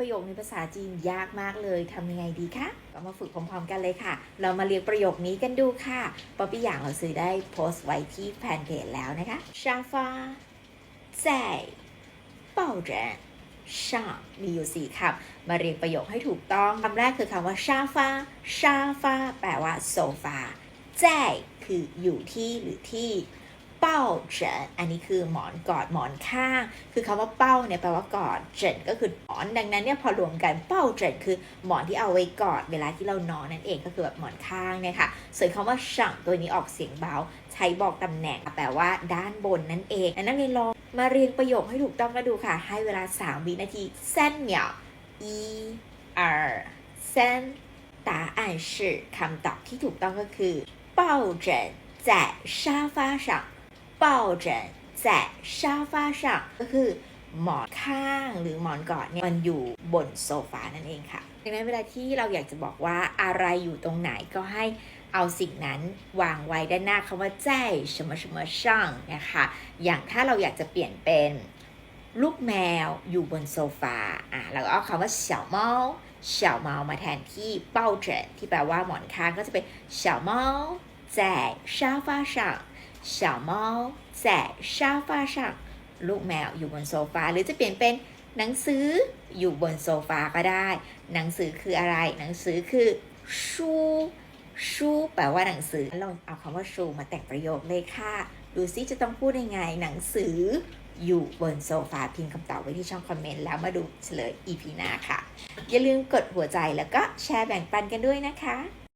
ประโยคในภาษาจีนยากมากเลยทำยังไงดีคะก็มาฝึกพร้อมๆกันเลยค่ะ เรามาเรียนประโยคนี้กันดูค่ะป๊อปปี้อย่างเราซื้อได้โพสต์ไว้ที่แฟนเพจแล้วนะคะ沙发在抱枕上มีอยู่สี่คำมาเรียงประโยคให้ถูกต้องคำแรกคือคำว่าชาฟ้าชาฟ้าแปลว่าโซฟาแจ้คืออยู่ที่หรือที่ เป้าเฉินอันนี้คือหมอนกอดหมอนข้าง คือคำว่าเป้าเนี่ยแปลว่ากอดเฉินก็คือหมอนดังนั้นเนี่ยพอรวมกันเป้าเฉินคือหมอนที่เอาไว้กอดเวลาที่เรานอนนั่นเองก็คือแบบหมอนข้างเนี่ยค่ะส่วนคำว่าช่างตัวนี้ออกเสียงเบา ใช้บอกตำแหน่งแปลว่าด้านบนนั่นเองอันนั้นเรียนลองมาเรียนประโยคให้ถูกต้องกันดูค่ะ ให้เวลา 3 วินาที三秒一二三答案是คำตอบที่ถูกต้องก็คือ抱枕在沙发上 抱枕在沙发上ก็คือ หมอนข้างหรือหมอนกอดเนี่ยมันอยู่บนโซฟานั่นเองค่ะดังนั้นเวลาที่เราอยากจะบอกว่าอะไรอยู่ตรงไหนก็ให้เอาสิ่งนั้นวางไว้ด้านหน้าคำว่าแจ้什么什么上นะคะ อย่างถ้าเราอยากจะเปลี่ยนเป็นลูกแมวอยู่บนโซฟาอ่ะเราก็เอาคำว่า小猫小猫มาแทนที่เป้าเฉินที่แปลว่าหมอนข้างก็จะเป็น小猫在沙发上 小猫在沙发上 ลูกแมวอยู่บนโซฟาหรือจะเปลี่ยนเป็นหนังสืออยู่บนโซฟาก็ได้ หนังสือคืออะไร หนังสือคือชูชูแปลว่าหนังสือลองเอาคำว่าชูมาแต่งประโยคเลยค่ะ ดูซิจะต้องพูดยังไง หนังสืออยู่บนโซฟาพิมพ์คำตอบไว้ที่ช่องคอมเมนต์แล้วมาดูเฉลย EP หน้าค่ะ อย่าลืมกดหัวใจแล้วก็แชร์แบ่งปันกันด้วยนะคะ